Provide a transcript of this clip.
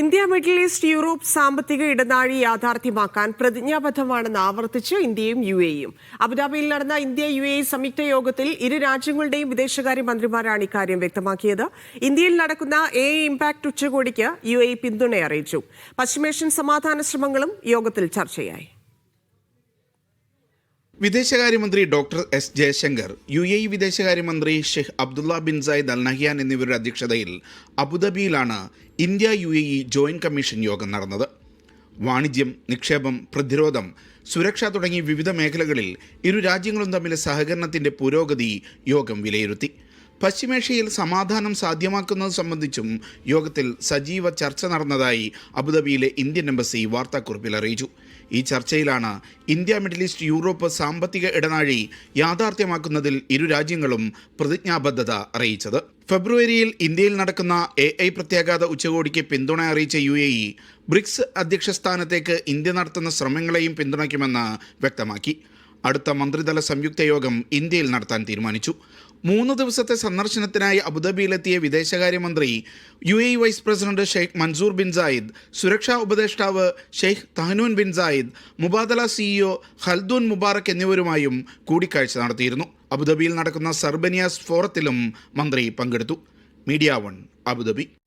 India middle east Europe സാമ്പത്തിക ഇടനാഴി യാഥാർത്ഥ്യമാക്കാൻ പ്രതിജ്ഞാബദ്ധമാണെന്ന് ആവർത്തിച്ച് ഇന്ത്യയും യു എയും അബുദാബിയിൽ നടന്ന ഇന്ത്യ യു എ സംയുക്ത യോഗത്തിൽ ഇരു രാജ്യങ്ങളുടെയും വിദേശകാര്യ മന്ത്രിമാരാണ് ഇക്കാര്യം വ്യക്തമാക്കിയത്. ഇന്ത്യയിൽ നടക്കുന്ന എ ഇംപാക്ട് ഉച്ചകോടിക്ക് യു എ പിന്തുണ അറിയിച്ചു പശ്ചിമേഷ്യൻ സമാധാന ശ്രമങ്ങളും യോഗത്തിൽ ചർച്ചയായി. വിദേശകാര്യമന്ത്രി doctor S Jaishankar U A E വിദേശകാര്യമന്ത്രി Sheikh Abdullah bin Zayed Al Nahyan എന്നിവരുടെ അധ്യക്ഷതയിൽ അബുദാബിയിലാണ് India U A E joint commission യോഗം നടന്നത്. വാണിജ്യം നിക്ഷേപം പ്രതിരോധം സുരക്ഷ തുടങ്ങി വിവിധ മേഖലകളിൽ ഇരു രാജ്യങ്ങളും തമ്മിലെ സഹകരണത്തിന്റെ പുരോഗതി യോഗം വിലയിരുത്തി. പശ്ചിമേഷ്യയിൽ സമാധാനം സാധ്യമാക്കുന്നത് സംബന്ധിച്ചും യോഗത്തിൽ സജീവ ചർച്ച നടന്നതായി അബുദാബിയിലെ ഇന്ത്യൻ എംബസി വാർത്താക്കുറിപ്പിൽ അറിയിച്ചു. ഈ ചർച്ചയിലാണ് ഇന്ത്യ മിഡിൽ ഈസ്റ്റ് യൂറോപ്പ് സാമ്പത്തിക ഇടനാഴി യാഥാർത്ഥ്യമാക്കുന്നതിൽ ഇരു രാജ്യങ്ങളും പ്രതിജ്ഞാബദ്ധത അറിയിച്ചത്. ഫെബ്രുവരിയിൽ ഇന്ത്യയിൽ നടക്കുന്ന എ ഐ പ്രത്യാഘാത ഉച്ചകോടിക്ക് പിന്തുണ അറിയിച്ച യു എ ഇ ബ്രിക്സ് അധ്യക്ഷ സ്ഥാനത്തേക്ക് ഇന്ത്യ നടത്തുന്ന ശ്രമങ്ങളെയും പിന്തുണയ്ക്കുമെന്ന് വ്യക്തമാക്കി. അടുത്ത മന്ത്രിതല സംയുക്ത യോഗം ഇന്ത്യയിൽ നടത്താൻ തീരുമാനിച്ചു. മൂന്ന് ദിവസത്തെ സന്ദർശനത്തിനായി അബുദാബിയിലെത്തിയ വിദേശകാര്യമന്ത്രി U A vice president Sheikh Mansour bin Zayed സുരക്ഷാ ഉപദേഷ്ടാവ് Sheikh Tahnoun bin Zayed Mubadala CEO Khaldoon Mubarak എന്നിവരുമായും കൂടിക്കാഴ്ച നടത്തിയിരുന്നു. അബുദാബിയിൽ നടക്കുന്ന സർബനിയാസ് ഫോറത്തിലും മന്ത്രി പങ്കെടുത്തു. Media one Abu Dhabi.